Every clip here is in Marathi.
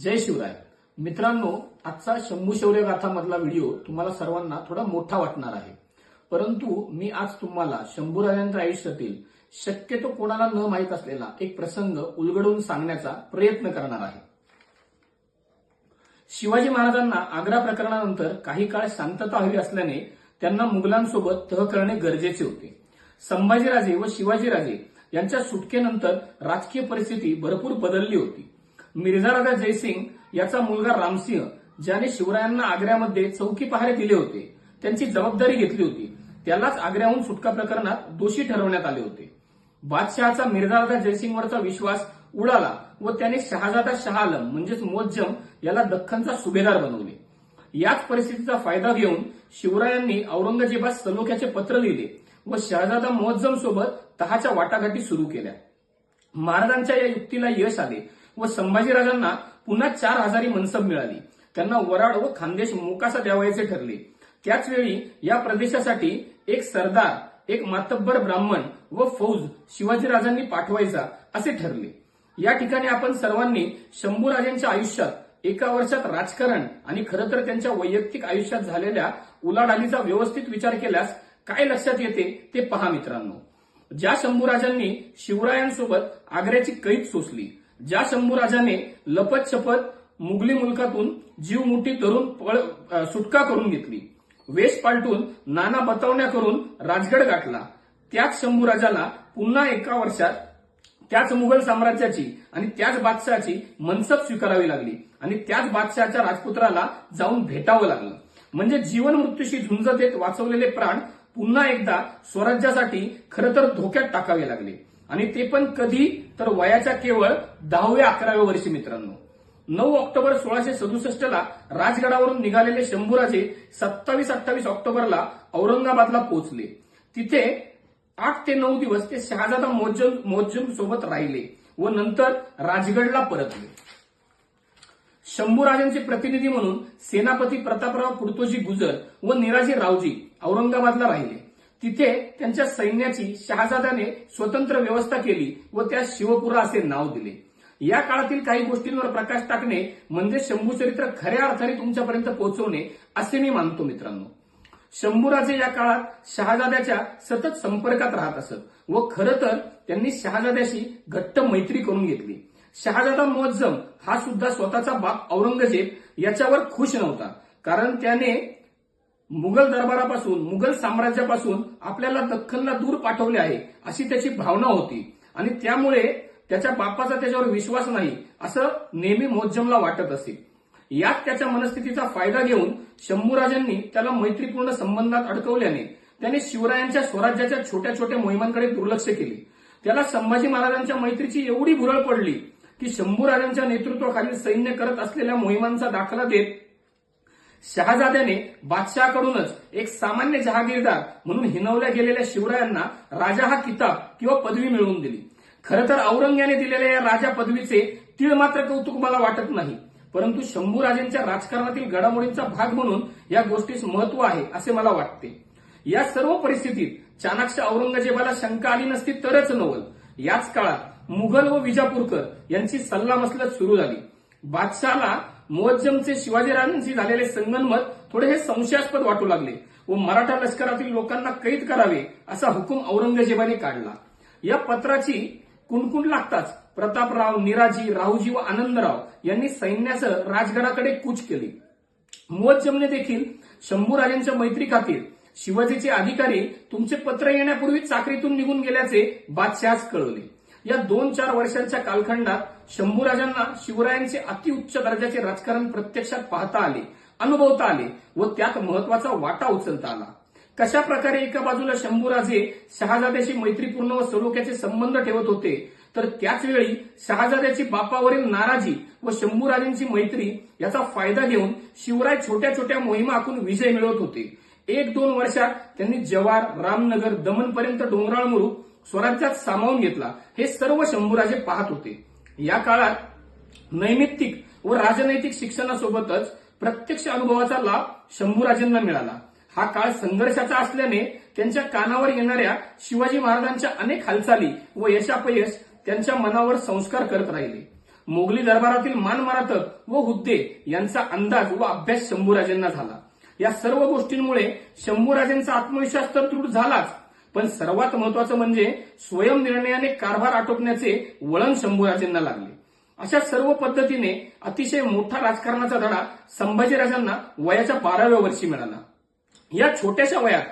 जय शिवराय. मित्रांनो आजचा शंभू शौर्य गाथा मधला व्हिडिओ तुम्हाला सर्वांना थोडा मोठा वाटणार आहे. परंतु मी आज तुम्हाला शंभूराजांच्या आयुष्यातील शक्यतो कोणाला न माहीत असलेला एक प्रसंग उलगडून सांगण्याचा प्रयत्न करणार आहे. शिवाजी महाराजांना आग्रा प्रकरणानंतर काही काळ शांतता हवी असल्याने त्यांना मुघलांसोबत तह करणे गरजेचे होते. संभाजीराजे व शिवाजीराजे यांच्या सुटकेनंतर राजकीय परिस्थिती भरपूर बदलली होती. मिर्झा राजा जयसिंग याचा मुलगा रामसिंह ज्याने शिवरायांना आग्र्यामध्ये चौकी पहारे दिले होते त्यांची जबाबदारी घेतली होती. त्यालाच आग्र्याहून सुटका प्रकरणात दोषी ठरवण्यात आले होते. बादशहाचा मिर्झा जयसिंगवरचा विश्वास उडाला व त्याने शहाजादा शहा आलम म्हणजेच मोज्जम याला दख्खनचा सुभेदार बनवले. याच परिस्थितीचा फायदा घेऊन शिवरायांनी औरंगजेबास सलोख्याचे पत्र लिहिले व शहाजादा मोहज्जम सोबत तहाच्या वाटाघाटी सुरू केल्या. महाराजांच्या या युक्तीला यश आले व संभाजीराजांना पुन्हा चार हजारी मनसब मिळाली. त्यांना वराड व खानदेश मोकासा द्यावायचे ठरले. त्याचवेळी या प्रदेशासाठी एक सरदार एक मातब्बर ब्राह्मण व फौज शिवाजीराजांनी पाठवायचा असे ठरले. या ठिकाणी आपण सर्वांनी शंभूराजांच्या आयुष्यात एका वर्षात राजकारण आणि खरं तर त्यांच्या वैयक्तिक आयुष्यात झालेल्या उलाढालीचा व्यवस्थित विचार केल्यास काय लक्षात येते ते पहा मित्रांनो. ज्या शंभूराजांनी शिवरायांसोबत आग्र्याची कैद सोसली ज्या शंभूराजाने लपत छपत मुघली मुलकातून जीव मुठी धरून पळ सुटका करून घेतली. वेश पालटून नाना बतावण्या करून राजगड गाठला. त्याच शंभूराजाला पुन्हा एका वर्षात त्याच मुघल साम्राज्याची आणि त्याच बादशहाची मनसब स्वीकारावी लागली आणि त्याच बादशहाच्या राजपुत्राला जाऊन भेटावं लागलं. म्हणजे जीवन मृत्यूशी झुंज देत वाचवलेले प्राण पुन्हा एकदा स्वराज्यासाठी खरं तर धोक्यात टाकावे लागले. आणि ते पण कधी तर वयाच्या केवळ दहाव्या अकराव्या वर्षी मित्रांनो. नऊ ऑक्टोबर सोळाशे सदुसष्ट ला राजगडावरून निघालेले शंभूराजे सत्तावीस अठ्ठावीस ऑक्टोबरला औरंगाबादला पोहोचले. तिथे आठ ते नऊ दिवस ते शहाजादा मोजम मोज्जम सोबत राहिले व नंतर राजगडला परतले. शंभूराजांचे प्रतिनिधी म्हणून सेनापती प्रतापराव कुर्तोजी गुजर व निराजी रावजी औरंगाबादला राहिले. तिथे त्यांच्या सैन्याची शहाजादाने स्वतंत्र व्यवस्था केली व त्या शिवपुरा असे नाव दिले. या काळातील काही गोष्टींवर प्रकाश टाकणे म्हणजे शंभू चरित्र खऱ्या अर्थाने तुमच्यापर्यंत पोहोचवणे असे मी मानतो मित्रांनो. शंभूराजे या काळात शहाजाद्याच्या सतत संपर्कात राहत असत व खरं तर त्यांनी शहाजाद्याशी घट्ट मैत्री करून घेतली. शहाजादा मोजम हा सुद्धा स्वतःचा बाप औरंगजेब याच्यावर खुश नव्हता कारण त्याने मुघल दरबारापासून मुघल साम्राज्यापासून आपल्याला दख्खनला दूर पाठवले आहे अशी त्याची भावना होती. आणि त्यामुळे त्याच्या बापाचा त्याच्यावर विश्वास नाही असं नेहमी मोज्जमला वाटत असे. यात त्याच्या मनस्थितीचा फायदा घेऊन शंभूराजांनी त्याला मैत्रीपूर्ण संबंधात अडकवल्याने त्याने शिवरायांच्या स्वराज्याच्या छोट्या छोट्या मोहिमांकडे दुर्लक्ष केले. त्याला संभाजी महाराजांच्या मैत्रीची एवढी भुरळ पडली की शंभूराजांच्या नेतृत्वाखालील सैन्य करत असलेल्या मोहिमांचा दाखला देत शहाजाद्याने बादशहाकडूनच एक सामान्य जहागीरदार म्हणून हिनवल्या गेलेल्या शिवरायांना राजा हा किताब किंवा पदवी मिळवून दिली. खरं तर औरंग्याने दिलेल्या या राजा पदवीचे तीळ मात्र कौतुक मला वाटत नाही. परंतु शंभूराजांच्या राजकारणातील घडामोडींचा भाग म्हणून या गोष्टीस महत्त्व आहे असे मला वाटते. या सर्व परिस्थितीत चाणाक्ष औरंगजेबाला शंका आली नसती तरच नवल. याच काळात मुघल व विजापूरकर यांची सल्लामसलत सुरू झाली. बादशाला मुअज्जमचे शिवाजीराजांशी झालेले संगनमत थोडे हे संशयास्पद वाटू लागले व मराठा लष्करातील लोकांना कैद करावे असा हुकूम औरंगजेबाने काढला. या पत्राची कुणकुण लागताच प्रतापराव निराजी राहुजी व आनंदराव यांनी सैन्यासह राजगडाकडे कूच केले. मुअज्जमने देखील शंभूराजांच्या मैत्री खातीर शिवाजीचे अधिकारी तुमचे पत्र येण्यापूर्वी चाकरीतून निघून गेल्याचे बादशहास कळवले. या दोन चार वर्षांच्या कालखंडात शंभूराजांना शिवरायांचे अतिउच्च दर्जाचे राजकारण प्रत्यक्षात पाहता आले अनुभवता आले व त्यात महत्त्वाचा वाटा उचलता आला. कशा प्रकारे एका बाजूला शंभूराजे शहाजाद्याशी मैत्रीपूर्ण व सलोख्याचे संबंध ठेवत होते तर त्याचवेळी शहाजाद्याची बापावरील नाराजी व शंभूराजेंची मैत्री याचा फायदा घेऊन शिवराय छोट्या छोट्या मोहिमा आखून विजय मिळवत होते. एक दोन वर्षात त्यांनी जवार रामनगर दमनपर्यंत डोंगराळ मुरुख स्वराज्यात सामावून घेतला. हे सर्व शंभूराजे पाहत होते. या काळात नैमित्तिक व राजनैतिक शिक्षणासोबतच प्रत्यक्ष अनुभवाचा लाभ शंभूराजेंना मिळाला. हा काळ संघर्षाचा असल्याने त्यांच्या कानावर येणाऱ्या शिवाजी महाराजांच्या अनेक हालचाली व यशापयश त्यांच्या मनावर संस्कार करत राहिले. मोगली दरबारातील मानमरातक व हुद्दे यांचा अंदाज व अभ्यास शंभूराजेंना झाला. या सर्व गोष्टींमुळे शंभूराजेंचा आत्मविश्वास तर दृढ झालाच पण सर्वात महत्वाचं म्हणजे स्वयंनिर्णयाने कारभार आटोपण्याचे वळण शंभूराजेंना लागले. अशा सर्व पद्धतीने अतिशय मोठा राजकारणाचा धडा संभाजीराजांना वयाच्या बाराव्या वर्षी मिळाला. या छोट्याशा वयात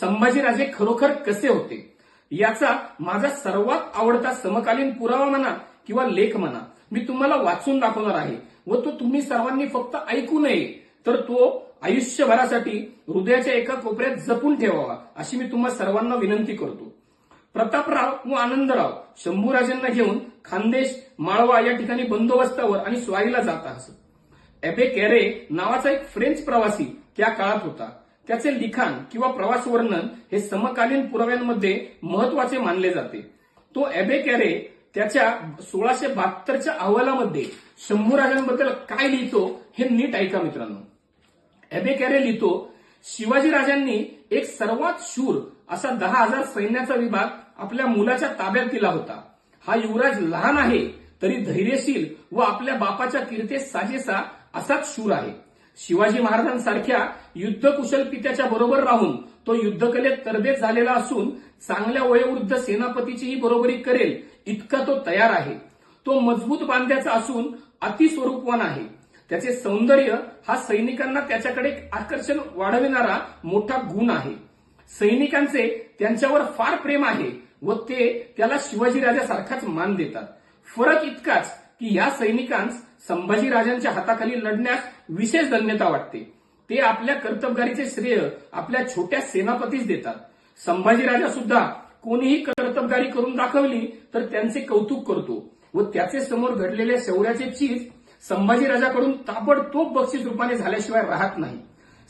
संभाजीराजे खरोखर कसे होते? याचा माझा सर्वात आवडता समकालीन पुरावा म्हणा किंवा लेख म्हणा मी तुम्हाला वाचून दाखवणार आहे व तो तुम्ही सर्वांनी फक्त ऐकू नये. तर तो आयुष्यभरासाठी हृदयाच्या एका कोपऱ्यात जपून ठेवावा अशी मी तुम्हा सर्वांना विनंती करतो. प्रतापराव व आनंदराव शंभूराजांना घेऊन खानदेश माळवा या ठिकाणी बंदोबस्तावर आणि स्वारीला जात असत. एबे कॅरे नावाचा एक फ्रेंच प्रवासी त्या काळात होता. त्याचे लिखाण किंवा प्रवास वर्णन हे समकालीन पुराव्यांमध्ये महत्त्वाचे मानले जाते. तो एबे कॅरे त्याच्या सोळाशे बहात्तरच्या अहवालामध्ये शंभूराजांबद्दल काय लिहितो हे नीट ऐका मित्रांनो. एबे कॅरे लिहितो. शिवाजीराजांनी एक सर्वात शूर असा दहा हजार सैन्याचा विभाग आपल्या मुलाच्या ताब्यात दिला होता. हा युवराज लहान आहे तरी धैर्यशील व आपल्या बापाच्या कीर्तेस साजेसा असाच शूर आहे. शिवाजी महाराजांसारख्या युद्धकुशल पित्याच्या बरोबर राहून तो युद्धकलेत तरबेज झालेला असून चांगल्या वयोवृद्ध सेनापतीचीही बरोबरी करेल इतका तो तयार आहे. तो मजबूत बांध्याचा असून अतिस्वरूपवान आहे. त्याचे सौंदर्य हा सैनिकांना त्याच्याकडे आकर्षण वाढविणारा मोठा गुण आहे. सैनिकांचे त्यांच्यावर फार प्रेम आहे व ते त्याला शिवाजीराजासारखाच मान देतात. फरक इतकाच की या सैनिकांस संभाजीराजांच्या हाताखाली लढण्यास विशेष धन्यता वाटते. ते आपल्या कर्तबगारीचे श्रेय आपल्या छोट्या सेनापतीस देतात. संभाजीराजा सुद्धा कोणीही कर्तबगारी करून दाखवली तर त्यांचे कौतुक करतो व त्याचे समोर घडलेल्या शौर्याचे चीज संभाजीराजाकडून ताबडतोब बक्षीस रूपाने झाल्याशिवाय राहत नाही.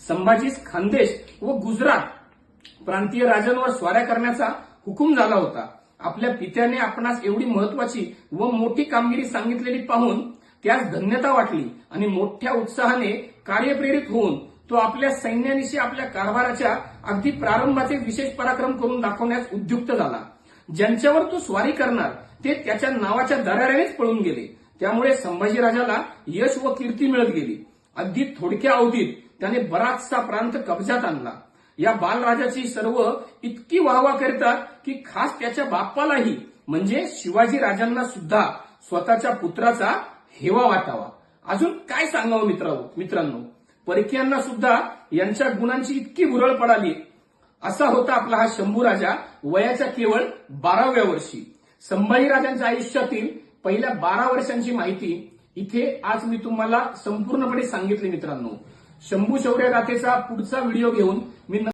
संभाजीस खानदेश व गुजरात प्रांतीय राजांवर स्वाऱ्या करण्याचा हुकूम झाला होता. आपल्या पित्याने आपणास एवढी महत्वाची व मोठी कामगिरी सांगितलेली पाहून त्यास धन्यता वाटली आणि मोठ्या उत्साहाने कार्यप्रेरित होऊन तो आपल्या सैन्यानिशी आपल्या कारभाराच्या अगदी प्रारंभाचे विशेष पराक्रम करून दाखवण्यास उद्युक्त झाला. ज्यांच्यावर तो स्वारी करणार ते त्याच्या नावाच्या दराऱ्यानेच पळून गेले. त्यामुळे संभाजीराजाला यश व कीर्ती मिळत गेली. अगदी थोडक्या अवधीत त्याने बराचसा प्रांत कब्जात आणला. या बालराजाची सर्व इतकी वाहवा करतात की खास त्याच्या बाप्पालाही म्हणजे शिवाजी राजांना सुद्धा स्वतःच्या पुत्राचा हेवा वाटावा. अजून काय सांगावं मित्र मित्रांनो? परकीयांना सुद्धा यांच्या गुणांची इतकी भुरळ पडाली. असा होता आपला हा शंभू राजा वयाच्या केवळ बाराव्या वर्षी. संभाजीराजांच्या आयुष्यातील पहिल्या बारा वर्षांची माहिती इथे आज मी तुम्हाला संपूर्णपणे सांगितली मित्रांनो. शंभू शौर्य गाथेचा पुढचा व्हिडिओ घेऊन मी